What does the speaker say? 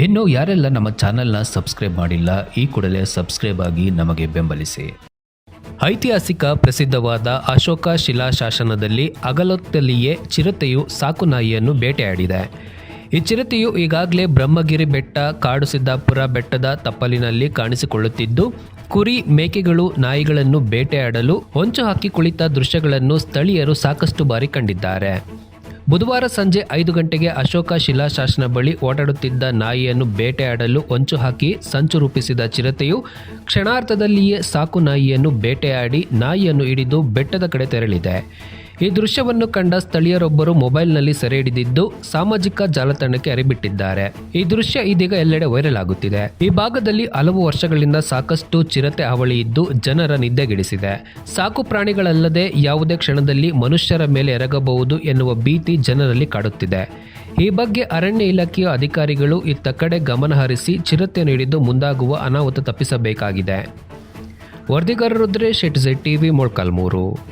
ಇನ್ನು ಯಾರೆಲ್ಲ ನಮ್ಮ ಚಾನೆಲ್ನ ಸಬ್ಸ್ಕ್ರೈಬ್ ಮಾಡಿಲ್ಲ, ಈ ಕೂಡಲೇ ಸಬ್ಸ್ಕ್ರೈಬ್ ಆಗಿ ನಮಗೆ ಬೆಂಬಲಿಸಿ. ಐತಿಹಾಸಿಕ ಪ್ರಸಿದ್ಧವಾದ ಅಶೋಕ ಶಿಲಾಶಾಸನದಲ್ಲಿ ಅಗಲೊತ್ತಲ್ಲಿಯೇ ಚಿರತೆಯು ಸಾಕುನಾಯಿಯನ್ನು ಬೇಟೆಯಾಡಿದೆ. ಈ ಚಿರತೆಯು ಈಗಾಗಲೇ ಬ್ರಹ್ಮಗಿರಿ ಬೆಟ್ಟ ಕಾಡು ಸಿದ್ದಾಪುರ ಬೆಟ್ಟದ ತಪ್ಪಲಿನಲ್ಲಿ ಕಾಣಿಸಿಕೊಳ್ಳುತ್ತಿದ್ದು, ಕುರಿ, ಮೇಕೆಗಳು, ನಾಯಿಗಳನ್ನು ಬೇಟೆಯಾಡಲು ಹೊಂಚು ಹಾಕಿ ಕುಳಿತ ದೃಶ್ಯಗಳನ್ನು ಸ್ಥಳೀಯರು ಸಾಕಷ್ಟು ಬಾರಿ ಕಂಡಿದ್ದಾರೆ. ಬುಧವಾರ ಸಂಜೆ ಐದು ಗಂಟೆಗೆ ಅಶೋಕ ಶಿಲಾಶಾಸನ ಬಳಿ ಓಡಾಡುತ್ತಿದ್ದ ನಾಯಿಯನ್ನು ಬೇಟೆಯಾಡಲು ಹೊಂಚು ಹಾಕಿ ಸಂಚು ರೂಪಿಸಿದ ಚಿರತೆಯು ಕ್ಷಣಾರ್ಥದಲ್ಲಿಯೇ ಸಾಕು ನಾಯಿಯನ್ನು ಬೇಟೆಯಾಡಿ ನಾಯಿಯನ್ನು ಹಿಡಿದು ಬೆಟ್ಟದ ಕಡೆ ತೆರಳಿದೆ. ಈ ದೃಶ್ಯವನ್ನು ಕಂಡ ಸ್ಥಳೀಯರೊಬ್ಬರು ಮೊಬೈಲ್ನಲ್ಲಿ ಸೆರೆ ಹಿಡಿದಿದ್ದು ಸಾಮಾಜಿಕ ಜಾಲತಾಣಕ್ಕೆ ಅರಿಬಿಟ್ಟಿದ್ದಾರೆ. ಈ ದೃಶ್ಯ ಇದೀಗ ಎಲ್ಲೆಡೆ ವೈರಲ್ ಆಗುತ್ತಿದೆ. ಈ ಭಾಗದಲ್ಲಿ ಹಲವು ವರ್ಷಗಳಿಂದ ಸಾಕಷ್ಟು ಚಿರತೆ ಹಾವಳಿ ಇದ್ದು ಜನರ ನಿದ್ದೆಗೆಡಿಸಿದೆ. ಸಾಕು ಪ್ರಾಣಿಗಳಲ್ಲದೆ ಯಾವುದೇ ಕ್ಷಣದಲ್ಲಿ ಮನುಷ್ಯರ ಮೇಲೆ ಎರಗಬಹುದು ಎನ್ನುವ ಭೀತಿ ಜನರಲ್ಲಿ ಕಾಡುತ್ತಿದೆ. ಈ ಬಗ್ಗೆ ಅರಣ್ಯ ಇಲಾಖೆಯ ಅಧಿಕಾರಿಗಳು ಇತ್ತ ಕಡೆ ಗಮನ ಹರಿಸಿ ಹಿಡಿದು ಮುಂದಾಗುವ ಅನಾಹುತ ತಪ್ಪಿಸಬೇಕಾಗಿದೆ. ವರದಿಗಾರ ರುದ್ರೇಶ್ ಝೆಡ್ ಟಿವಿ ಮೊಳ್ಕಾಲ್ಮೂರು.